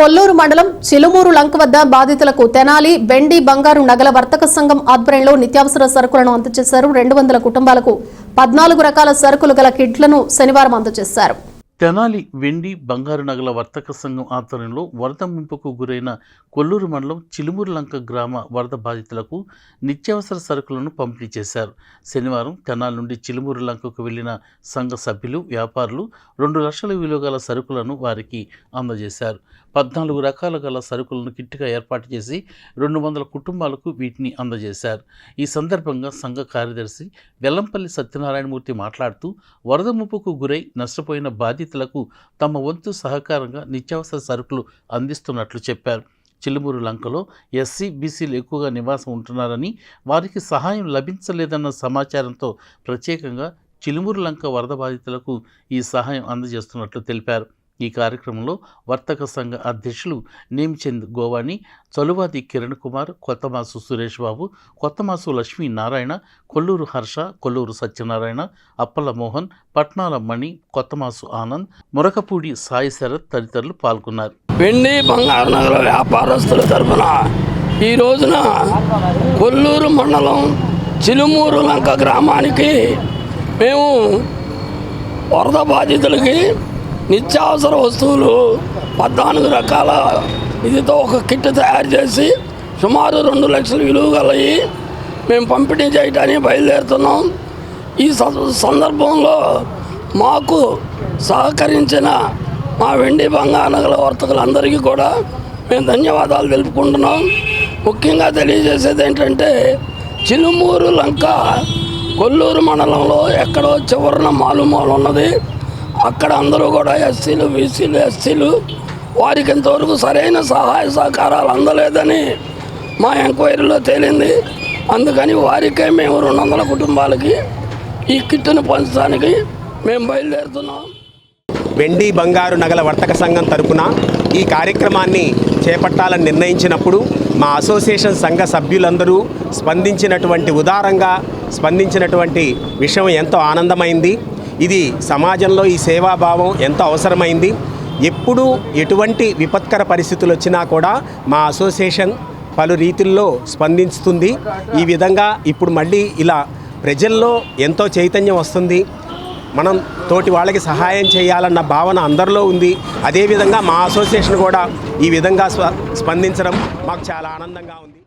కొల్లూరు మండలం చిలుమూరు లంక వద్ద బాధితులకు తెనాలి బెండి బంగారు నగల వర్తక సంఘం ఆధ్వర్యంలో నిత్యావసర సరుకులను అందజేశారు. రెండు వందల కుటుంబాలకు పద్నాలుగు రకాల సరుకులు గల కిట్లను శనివారం అందజేశారు. తెనాలి వెండి బంగారు నగల వర్తక సంఘం ఆధ్వర్యంలో వరద ముంపుకు గురైన కొల్లూరు మండలం చిలుమూరు లంక గ్రామ వరద బాధితులకు నిత్యావసర సరుకులను పంపిణీ చేశారు. శనివారం తెనాలి నుండి చిలుమూరు లంకకు వెళ్ళిన సంఘ సభ్యులు వ్యాపారులు రెండు లక్షల విలువ గల సరుకులను వారికి అందజేశారు. పద్నాలుగు రకాల గల సరుకులను కిట్టుగా ఏర్పాటు చేసి రెండు వందల కుటుంబాలకు వీటిని అందజేశారు. ఈ సందర్భంగా సంఘ కార్యదర్శి వెల్లంపల్లి సత్యనారాయణమూర్తి మాట్లాడుతూ వరద ముంపుకు గురై నష్టపోయిన బాధితులకు తమ వంతు సహకారంగా నిత్యావసర సరుకులు అందిస్తున్నట్లు చెప్పారు. చిలుమూరు లంకలో ఎస్సీ బీసీలు ఎక్కువగా నివాసం ఉంటున్నారని వారికి సహాయం లభించలేదన్న సమాచారంతో ప్రత్యేకంగా చిలుమూరు లంక వరద బాధితులకు ఈ సహాయం అందజేస్తున్నట్లు తెలిపారు. ఈ కార్యక్రమంలో వర్తక సంఘ అధ్యక్షులు నేమిచంద్ గోవాని చలువాది కిరణ్ కుమార్ కొత్తమాసు సురేష్ బాబు కొత్తమాసు లక్ష్మీ నారాయణ కొల్లూరు హర్ష కొల్లూరు సత్యనారాయణ అప్పల మోహన్ పట్నాల మణి కొత్తమాసు ఆనంద్ మురకపూడి సాయి శరత్ తదితరులు పాల్గొన్నారు. వెండి బంగారు నగర వ్యాపారస్తుల తరఫున ఈ రోజున కొల్లూరు మండలం చిలుమూరు లంక గ్రామానికి మేము వరద బాధితులకి నిత్యావసర వస్తువులు పద్నాలుగు రకాల ఇదితో ఒక కిట్ తయారు చేసి సుమారు రెండు లక్షల విలువ గలవి మేము పంపిణీ చేయడానికి బయలుదేరుతున్నాం. ఈ స- సందర్భంలో మాకు సహకరించిన మా వెండి బంగారు వర్తకులందరికీ కూడా మేము ధన్యవాదాలు తెలుపుకుంటున్నాం. ముఖ్యంగా తెలియజేసేది ఏంటంటే చిలుమూరు లంక కొల్లూరు మండలంలో ఎక్కడో చివరన మాలుమూల ఉన్నది అక్కడ అందరూ కూడా ఎస్సీలు బీసీలు ఎస్సీలు. వారికి ఇంతవరకు సరైన సహాయ సహకారాలు అందలేదని మా ఎంక్వైరీలో తేలింది. అందుకని వారికే మేము రెండు వందల కుటుంబాలకి ఈ కిట్టును పంచడానికి మేము బయలుదేరుతున్నాం. వెండి బంగారు నగల వర్తక సంఘం తరపున ఈ కార్యక్రమాన్ని చేపట్టాలని నిర్ణయించినప్పుడు మా అసోసియేషన్ సంఘ సభ్యులందరూ స్పందించినటువంటి ఉదారంగా స్పందించినటువంటి విషయం ఎంతో ఆనందమైంది. ఇది సమాజంలో ఈ సేవాభావం ఎంత అవసరమైంది. ఎప్పుడు ఎటువంటి విపత్కర పరిస్థితులు వచ్చినా కూడా మా అసోసియేషన్ పలు రీతుల్లో స్పందిస్తుంది. ఈ విధంగా ఇప్పుడు మళ్ళీ ఇలా ప్రజల్లో ఎంతో చైతన్యం వస్తుంది. మనం తోటి వాళ్ళకి సహాయం చేయాలన్న భావన అందరిలో ఉంది. అదేవిధంగా మా అసోసియేషన్ కూడా ఈ విధంగా స్ప స్పందించడం మాకు చాలా ఆనందంగా ఉంది.